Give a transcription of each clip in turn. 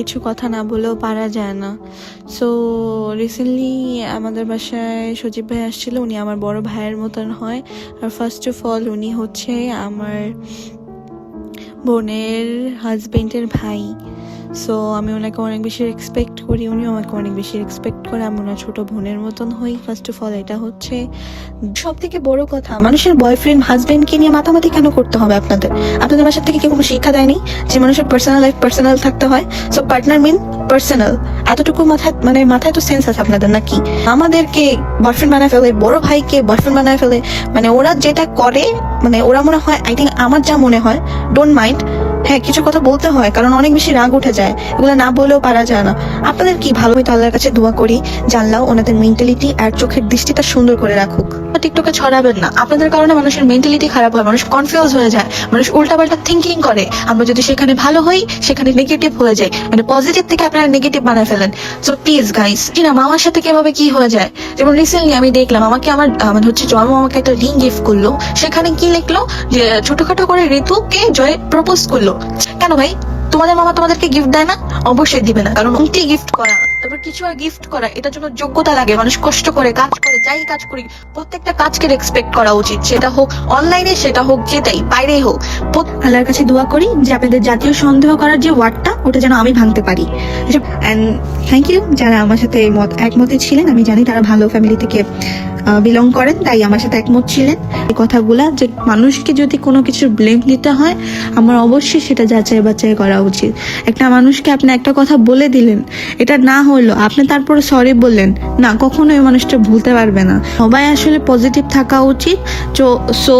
কিছু কথা না বলেও পারা যায় না। সো রিসেন্টলি আমাদের বাসায় সজীব ভাই আসছিল, উনি আমার বড় ভাইয়ের মতন হয়। আর ফার্স্ট অফ অল উনি হচ্ছে আমার বোনের হাজবেন্ডের ভাই। সো আমি ওনাকে অনেক বেশি রেসপেক্ট করি, উনিও আমাকে অনেক বেশি রেসপেক্ট করে, আমি ওনার ছোট বোনের মতন হই ফার্স্ট অফ অল এটা হচ্ছে সব থেকে বড় কথা, মানুষের বয়ফ্রেন্ড হাজবেন্ডকে নিয়ে মাতামাতি কেন করতে হবে আপনাদের? আপনাদের বাসা থেকে কেউ কোনো শিক্ষা দেয়নি যে মানুষের পার্সোনাল লাইফ পার্সোনাল থাকতে হয়? সো পার্টনার মিন পার্সোনাল এতটুকু মাথায় মানে মাথায় তো সেন্স আছে আপনাদের নাকি? আমাদেরকে বয়ফ্রেন্ড বানায় ফেলে, বড় ভাইকে বয়ফ্রেন্ড বানায় ফেলে মানে ওরা যেটা করে মানে ওরা মনে হয় আই থিঙ্ক আমার যা মনে হয় ডোন্ট মাইন্ড হ্যাঁ কিছু কথা বলতে হয়, কারণ অনেক বেশি রাগ উঠে যায়। এগুলো না বলেও পারা যায় না। আপনাদের কি ভালো হয়তো আল্লাহর কাছে দোয়া করি, জানলাও ওনাদের মেন্টালিটি আর চোখের দৃষ্টিটা সুন্দর করে রাখুক। টিকটকে ছড়াবেন না। আপনাদের কারণে মানুষের মেন্টালিটি খারাপ হয়, মানুষ কনফিউজ হয়ে যায়, মানুষ উল্টাপাল্টা থিঙ্কিং করে। আমরা যদি সেখানে ভালো হই, সেখানে নেগেটিভ হয়ে যায় মানে পজিটিভ থেকে আপনারা নেগেটিভ বানায় ফেলেন। সো প্লিজ গাইস কি মামার সাথে কীভাবে কি হয়ে যায়? যেমন রিসেন্টলি আমি দেখলাম, আমাকে আমার মানে হচ্ছে জন্ম আমাকে একটা রিং গিফট করল। সেখানে কি লিখলো যে, ছোটখাটো করে ঋতুকে জয় প্রপোজ করল। কেন ভাই? তোমাদের মামা তোমাদেরকে গিফট দেয় না? অবশ্যই দিবে না, কারণ উল্টি গিফট করা। তারপর কিছু গিফট করা, এটার জন্য যোগ্যতা লাগে, মানুষ কষ্ট করে, কাজ করে, যাই কাজ করি। প্রত্যেকটা কাজকে রেসপেক্ট করা উচিত, সেটা হোক অনলাইনে সেটা হোক যেটাই, বাইরেই হোক। আল্লাহর কাছে দোয়া করি যে আপনাদের জাতীয় সন্দেহ করার যে ওয়ার্ডটা ওটা যেন আমি ভাঙতে পারি। থ্যাংক ইউ যারা আমার সাথে মত একমতে ছিলেন। আমি জানি তারা ভালো ফ্যামিলি থেকে বিলং করেন, তাই আমার সাথে একমত ছিলেন। এই কথাগুলা যে মানুষকে যদি কোনো কিছু ব্লেম দিতে হয়, আমার অবশ্যই সেটা যাচাই বাছাই করা উচিত। একটা মানুষকে আপনি একটা কথা বলে দিলেন, এটা না হলো আপনি তারপরে সরি বললেন, না কখনো ওই মানুষটা ভুলতে পারবে না। সবাই আসলে পজিটিভ থাকা উচিত। সো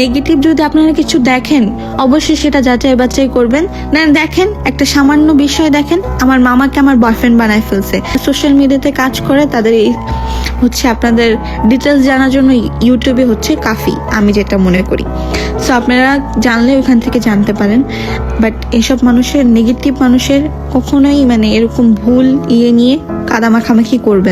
নেগেটিভ যদি আপনারা কিছু দেখেন, অবশ্যই সেটা যাচাই বাছাই করবেন। না, দেখেন, একটা সামান্য বিষয় দেখেন, আমার মামাকে আমার বয়ফ্রেন্ড বানায় ফেলছে। সোশ্যাল মিডিয়াতে কাজ করে, তাদের এই হচ্ছে আপনাদের ডিটেলস জানার জন্য ইউটিউবে হচ্ছে কাফি, আমি যেটা মনে করি। সো আপনারা জানলে ওখান থেকে জানতে পারেন। বাট এসব মানুষের নেগেটিভ মানুষের কখনোই মানে এরকম ভুল ইয়ে নিয়ে কাদামাখামাখি করবেন